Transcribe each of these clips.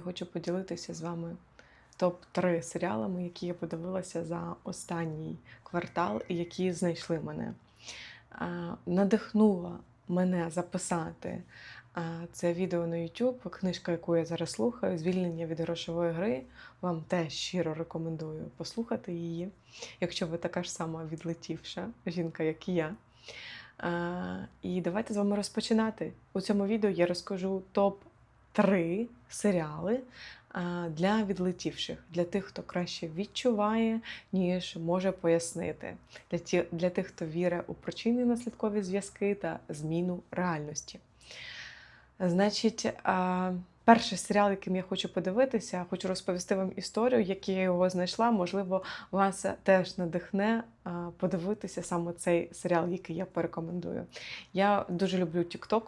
Хочу поділитися з вами топ-3 серіалами, які я подивилася за останній квартал і які знайшли мене. Надихнула мене записати це відео на YouTube, книжка, яку я зараз слухаю, Звільнення від грошової гри. Вам теж щиро рекомендую послухати її, якщо ви така ж сама відлетівша жінка, як і я. І давайте з вами розпочинати. У цьому відео я розкажу топ-3 серіали для відлетівших, для тих, хто краще відчуває, ніж може пояснити, для, ті, для тих, хто вірить у причинні наслідкові зв'язки та зміну реальності. Значить, перший серіал, яким я хочу подивитися, хочу розповісти вам історію, як я його знайшла. Можливо, вас теж надихне подивитися саме цей серіал, який я порекомендую. Я дуже люблю TikTok.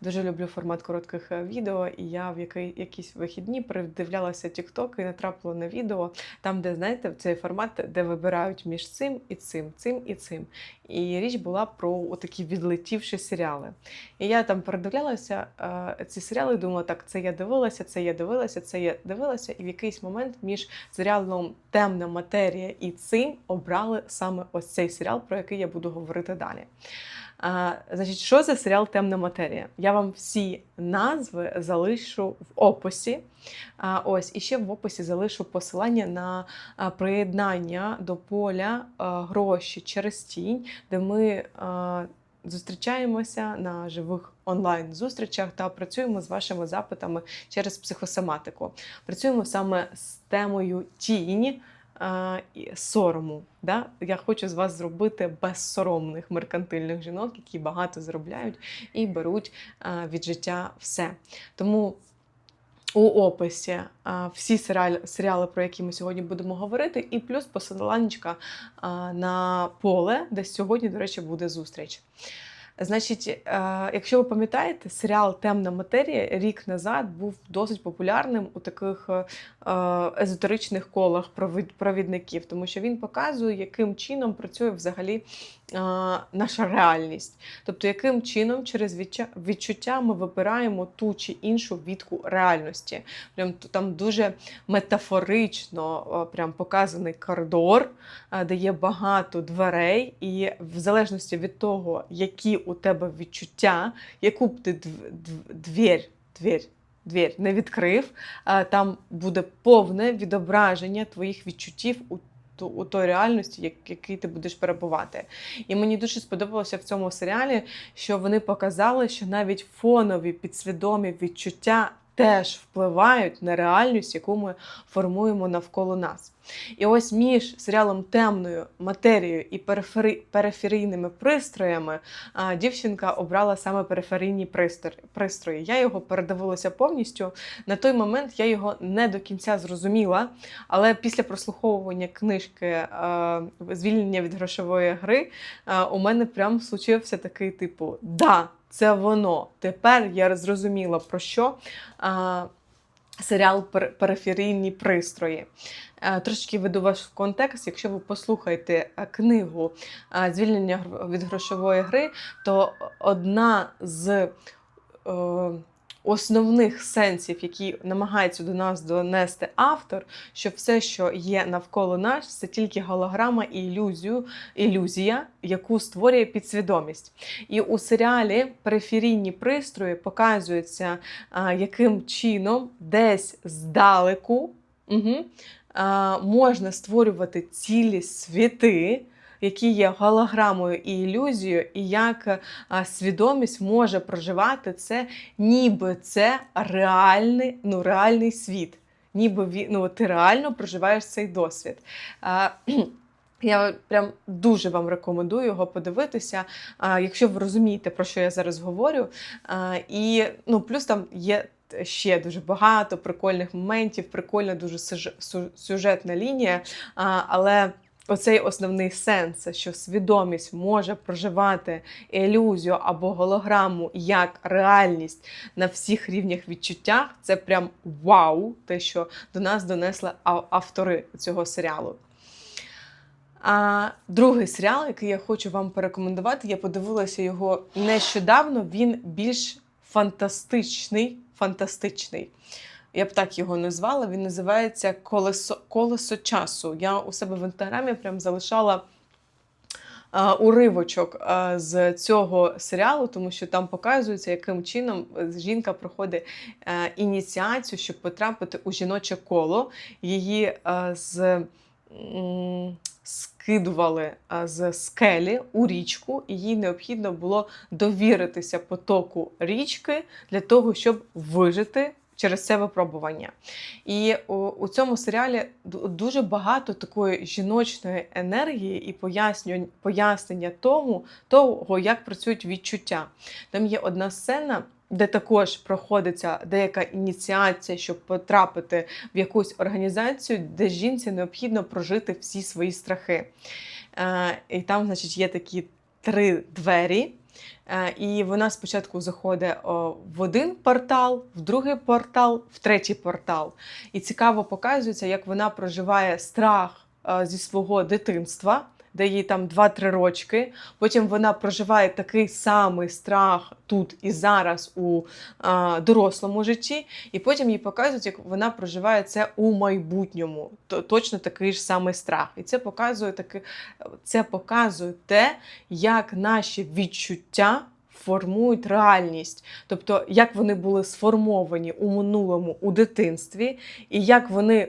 Дуже люблю формат коротких е, відео, і я в який, якісь вихідні передивлялася TikTok і натрапила на відео, там, де, знаєте, цей формат, де вибирають між цим і цим, цим і цим. І річ була про такі відлетівші серіали. І я там передивлялася е, ці серіали думала, так, це я дивилася, це я дивилася, це я дивилася, і в якийсь момент між серіалом Темна матерія і цим обрали саме ось цей серіал, про який я буду говорити далі. А, Значить, що за серіал Темна матерія? Я вам всі назви залишу в описі. А, Ось, і ще в описі залишу посилання на приєднання до поля гроші через тінь, де ми а, зустрічаємося на живих онлайн-зустрічах та працюємо з вашими запитами через психосоматику. Працюємо саме з темою тінь сорому. Да? Я хочу з вас зробити безсоромних меркантильних жінок, які багато заробляють і беруть від життя все. Тому у описі всі серіали, про які ми сьогодні будемо говорити, і плюс посиланнячка а, на поле, де сьогодні, до речі, буде зустріч. Значить, якщо ви пам'ятаєте, серіал Темна матерія рік назад був досить популярним у таких езотеричних колах провідників, тому що він показує, яким чином працює взагалі е, наша реальність. Тобто, яким чином через відчуття ми вибираємо ту чи іншу відку реальності. Прям там дуже метафорично е, прям показаний коридор, е, де є багато дверей, і в залежності від того, які у тебе відчуття, яку б ти дв- дв- двір, двір, двір не відкрив, там буде повне відображення твоїх відчуттів у ту- у той реальності, як, який ти будеш перебувати. І мені дуже сподобалося в цьому серіалі, що вони показали, що навіть фонові підсвідомі відчуття теж впливають на реальність, яку ми формуємо навколо нас. І ось між серіалом темною матерією і периферійними пристроями дівчинка обрала саме периферійні пристрої. Я його передивилася повністю. На той момент я його не до кінця зрозуміла, але після прослуховування книжки Звільнення від грошової гри у мене прям случився такий типу: да, це воно. Тепер я зрозуміла про що. А, Серіал «Пер- периферійні пристрої. Трошки веду вас в контекст. Якщо ви послухаєте книгу Звільнення від грошової гри, то одна з е, основних сенсів, які намагається до нас донести автор, що все, що є навколо нас, це тільки голограма і ілюзію, ілюзія, яку створює підсвідомість. І у серіалі периферійні пристрої показуються, яким чином десь здалеку угу, можна створювати цілі світи. Які є голограмою і ілюзією, і як а, свідомість може проживати це, ніби це реальний, ну, реальний світ. Ніби ну, ти реально проживаєш цей досвід. Я прям дуже вам рекомендую його подивитися, якщо ви розумієте, про що я зараз говорю. І ну, плюс там є ще дуже багато прикольних моментів, прикольна дуже сюжетна лінія. Але оцей основний сенс, що свідомість може проживати ілюзію або голограму як реальність на всіх рівнях відчуттях, це прям вау, те, що до нас донесли автори цього серіалу. А другий серіал, який я хочу вам порекомендувати, я подивилася його нещодавно. Він більш фантастичний. фантастичний. Я б так його назвала. Він називається Колесо, Колесо часу. Я у себе в інстаграмі прям залишала е, уривочок е, з цього серіалу, тому що там показується, яким чином жінка проходить е, ініціацію, щоб потрапити у жіноче коло. Її е, з. Скидували е, з скелі у річку, і їй необхідно було довіритися потоку річки для того, щоб вижити через це випробування. І у, у цьому серіалі дуже багато такої жіночної енергії і пояснювань, пояснення тому, того, як працюють відчуття. Там є одна сцена. Де також проходиться деяка ініціація, щоб потрапити в якусь організацію, де жінці необхідно прожити всі свої страхи. Е, і там, значить, є такі три двері. Е, І вона спочатку заходить в один портал, в другий портал, в третій портал. І цікаво показується, як вона проживає страх е, зі свого дитинства, де їй там 2-3 рочки. Потім вона проживає такий самий страх тут і зараз у е, дорослому житті. І потім їй показують, як вона проживає це у майбутньому. То- Точно такий ж самий страх. І це показує таки, це показує те, як наші відчуття формують реальність, тобто як вони були сформовані у минулому у дитинстві, і як вони.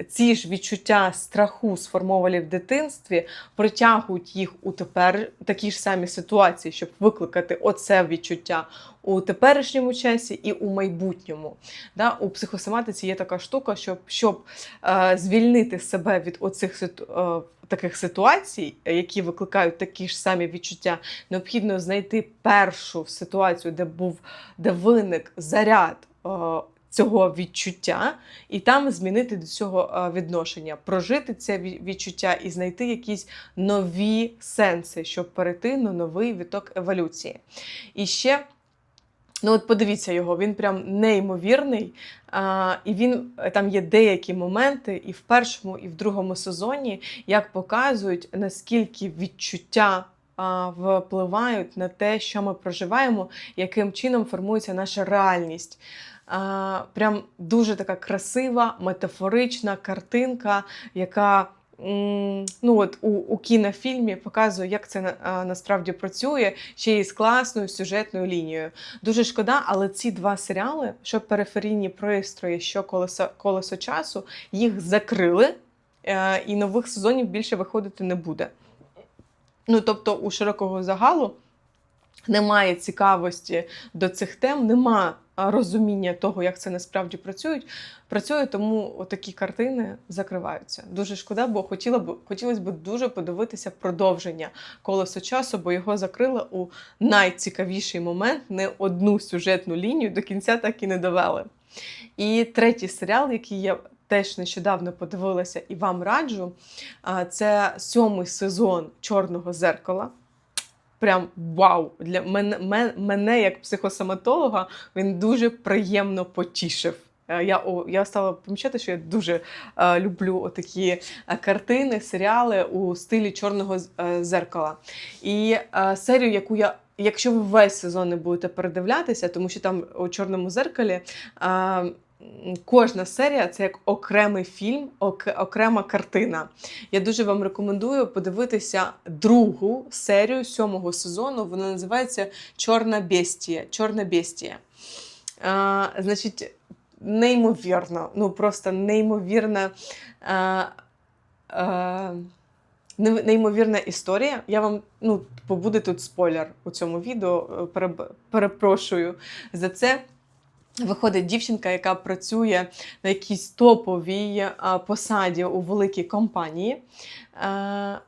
Е, Ці ж відчуття страху, сформовані в дитинстві, притягують їх у тепер такі ж самі ситуації, щоб викликати оце відчуття у теперішньому часі і у майбутньому. Да? У психосоматиці є така штука, щоб, щоб е, звільнити себе від оцих ситу- е, таких ситуацій, е, які викликають такі ж самі відчуття, необхідно знайти першу ситуацію, де був де виник заряд. Цього відчуття, і там змінити до цього е, відношення, прожити це відчуття і знайти якісь нові сенси, щоб перейти на новий віток еволюції. І ще Ну, от подивіться його, він прям неймовірний. А, і він е, там є деякі моменти, і в першому, і в другому сезоні, як показують, наскільки відчуття впливають на те, що ми проживаємо, яким чином формується наша реальність. А, прям дуже така красива, метафорична картинка, яка. Ну, от у, у кінофільмі показує, як це а, насправді працює, ще й з класною сюжетною лінією. Дуже шкода, але ці два серіали, що периферійні пристрої, що колесо, колесо часу, їх закрили, е, і нових сезонів більше виходити не буде. Ну, тобто, у широкого загалу немає цікавості до цих тем, нема а, розуміння того, як це насправді працюють. Працює, тому такі картини закриваються. Дуже шкода, бо хотіла б хотілося б дуже подивитися продовження колесо часу, бо його закрили у найцікавіший момент, не одну сюжетну лінію до кінця так і не довели. І третій серіал, який я теж нещодавно подивилася і вам раджу, це сьомий сезон Чорного зеркала. Прям вау! Для мене, мен- мене як психосоматолога він дуже приємно потішив. Е, Я, я стала помічати, що я дуже е, люблю отакі е, картини, серіали у стилі чорного е, зеркала. І е, серію, яку я, якщо ви весь сезон не будете передивлятися, тому що там у чорному зеркалі. Е, Кожна серія це як окремий фільм, ок- окрема картина. Я дуже вам рекомендую подивитися другу серію сьомого сезону. Вона називається Чорна бестія. Чорна бестія. А, значить, неймовірно, ну просто неймовірна. А, а, Неймовірна історія. Я вам ну, типу, буде тут спойлер у цьому відео. е, Перепрошую за це. Виходить дівчинка, яка працює на якійсь топовій посаді у великій компанії. Е,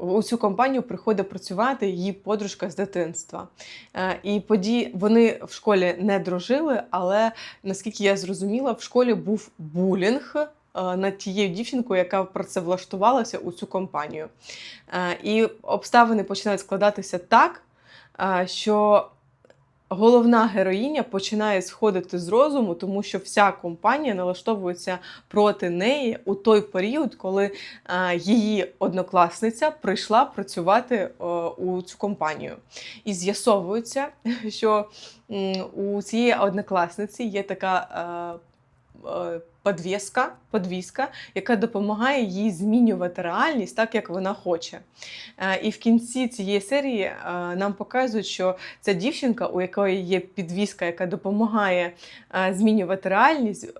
у цю компанію приходить працювати її подружка з дитинства. Е, І події вони в школі не дружили, але наскільки я зрозуміла, в школі був булінг. е, Над тією дівчинкою, яка працевлаштувалася у цю компанію. І обставини починають складатися так, що головна героїня починає сходити з розуму, тому що вся компанія налаштовується проти неї у той період, коли е, її однокласниця прийшла працювати е, у цю компанію. І з'ясовується, що у цієї однокласниці є така. Е, Подвіска, подвіска, яка допомагає їй змінювати реальність так, як вона хоче. Е, І в кінці цієї серії е, нам показують, що ця дівчинка, у якої є підвіска, яка допомагає змінювати реальність,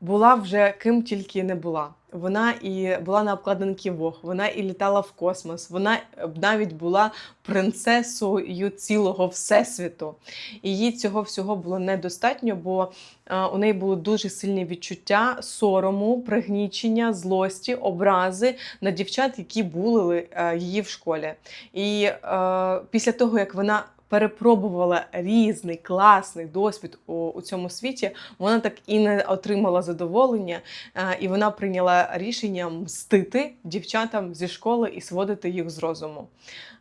була вже ким тільки не була. Вона і була на обкладинці Вог, вона і літала в космос, вона навіть була принцесою цілого всесвіту. І їй цього всього було недостатньо, бо е, у неї були дуже сильні відчуття сорому, пригнічення, злості, образи на дівчат, які булили е, її в школі. І е, після того, як вона перепробувала різний класний досвід у, у цьому світі, вона так і не отримала задоволення, е, і вона прийняла рішення мстити дівчатам зі школи і сводити їх з розуму.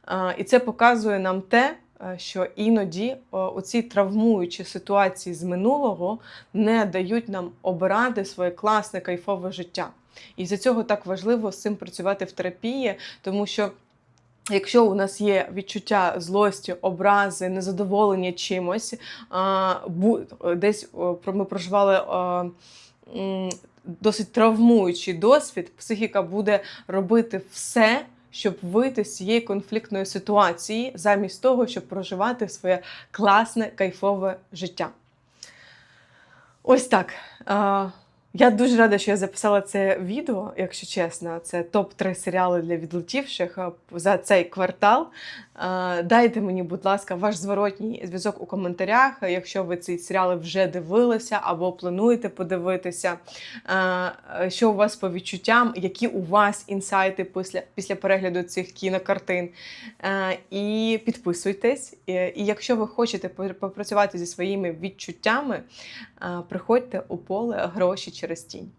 Е, І це показує нам те, е, що іноді е, оці травмуючі ситуації з минулого не дають нам обирати своє класне кайфове життя. І за цього так важливо з цим працювати в терапії, тому що. Якщо у нас є відчуття злості, образи, незадоволення чимось, бу, десь о, ми проживали м, досить травмуючий досвід, психіка буде робити все, щоб вийти з цієї конфліктної ситуації, замість того, щоб проживати своє класне, кайфове життя. Ось так. Я дуже рада, що я записала це відео, якщо чесно. Це топ-3 серіали для відлетівших е, за цей квартал. Е, Дайте мені, будь ласка, ваш зворотній зв'язок у коментарях, якщо ви ці серіали вже дивилися або плануєте подивитися. Е, Що у вас по відчуттям, які у вас інсайти після, після перегляду цих кінокартин. Е, І підписуйтесь. Е, І якщо ви хочете попрацювати зі своїми відчуттями, е, приходьте у поле гроші через тінь.